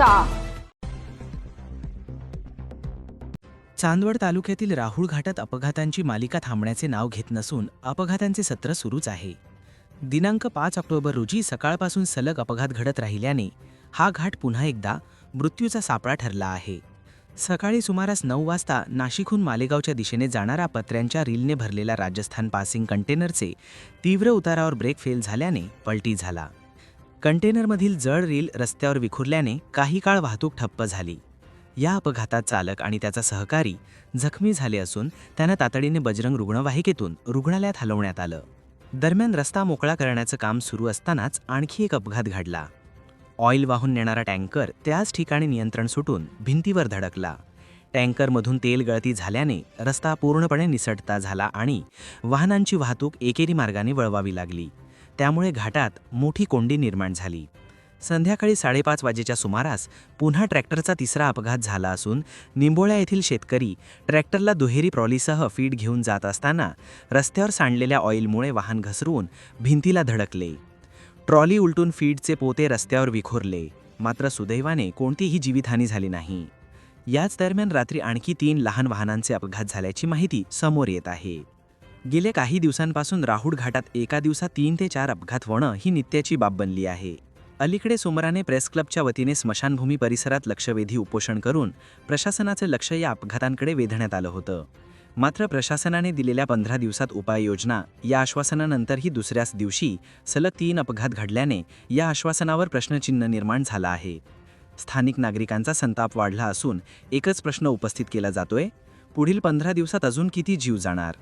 वाचायचा चांदवड तालुक्यातील राहुळ घाटात अपघातांची मालिका थांबण्याचे नाव घेत नसून अपघातांचे सत्र सुरूच आहे. दिनांक पाच ऑक्टोबर रोजी सकाळपासून सलग अपघात घडत राहिल्याने हा घाट पुन्हा एकदा मृत्यूचा सापळा ठरला आहे. सकाळी सुमारास नऊ वाजता नाशिकहून मालेगावच्या दिशेने जाणारा पत्र्यांच्या रीलने भरलेला राजस्थान पासिंग कंटेनरचे तीव्र उतारावर ब्रेक फेल झाल्याने पलटी झाला. कंटेनरमधील जड रील रस्त्यावर विखुरल्याने काही काळ वाहतूक ठप्प झाली. या अपघातात चालक आणि त्याचा सहकारी जखमी झाले असून त्यांना तातडीने बजरंग रुग्णवाहिकेतून रुग्णालयात हलवण्यात आलं. दरम्यान रस्ता मोकळा करण्याचं काम सुरू असतानाच आणखी एक अपघात घडला. ऑइल वाहून नेणारा टँकर त्याच ठिकाणी नियंत्रण सुटून भिंतीवर धडकला. टँकरमधून तेल गळती झाल्याने रस्ता पूर्णपणे निसटता झाला आणि वाहनांची वाहतूक एकेरी मार्गाने वळवावी लागली. त्यामुळे घाटात मोठी कोंडी निर्माण झाली. संध्याकाळी साडेपाच वाजेच्या सुमारास पुन्हा ट्रॅक्टरचा तिसरा अपघात झाला असून निंबोळ्या येथील शेतकरी ट्रॅक्टरला दुहेरी ट्रॉलीसह फीड घेऊन जात असताना रस्त्यावर सांडलेल्या ऑइलमुळे वाहन घसरून भिंतीला धडकले. ट्रॉली उलटून फीडचे पोते रस्त्यावर विखुरले. मात्र सुदैवाने कोणतीही जीवितहानी झाली नाही. याच दरम्यान रात्री आणखी तीन लहान वाहनांचे अपघात झाल्याची माहिती समोर येत आहे. गेल्या काही दिवसांपासून राहुड घाटात एका दिवसात तीन ते चार अपघात होणं ही नित्याची बाब बनली आहे. अलीकडे सोमराने प्रेस क्लबच्या वतीने स्मशानभूमी परिसरात लक्षवेधी उपोषण करून प्रशासनाचं लक्ष या अपघातांकडे वेधण्यात आलं होतं. मात्र प्रशासनाने दिलेल्या पंधरा दिवसात उपाययोजना या आश्वासनानंतरही दुसऱ्याच दिवशी सलग तीन अपघात घडल्याने या आश्वासनावर प्रश्नचिन्ह निर्माण झालं आहे. स्थानिक नागरिकांचा संताप वाढला असून एकच प्रश्न उपस्थित केला जातोय. पुढील पंधरा दिवसात अजून किती जीव जाणार?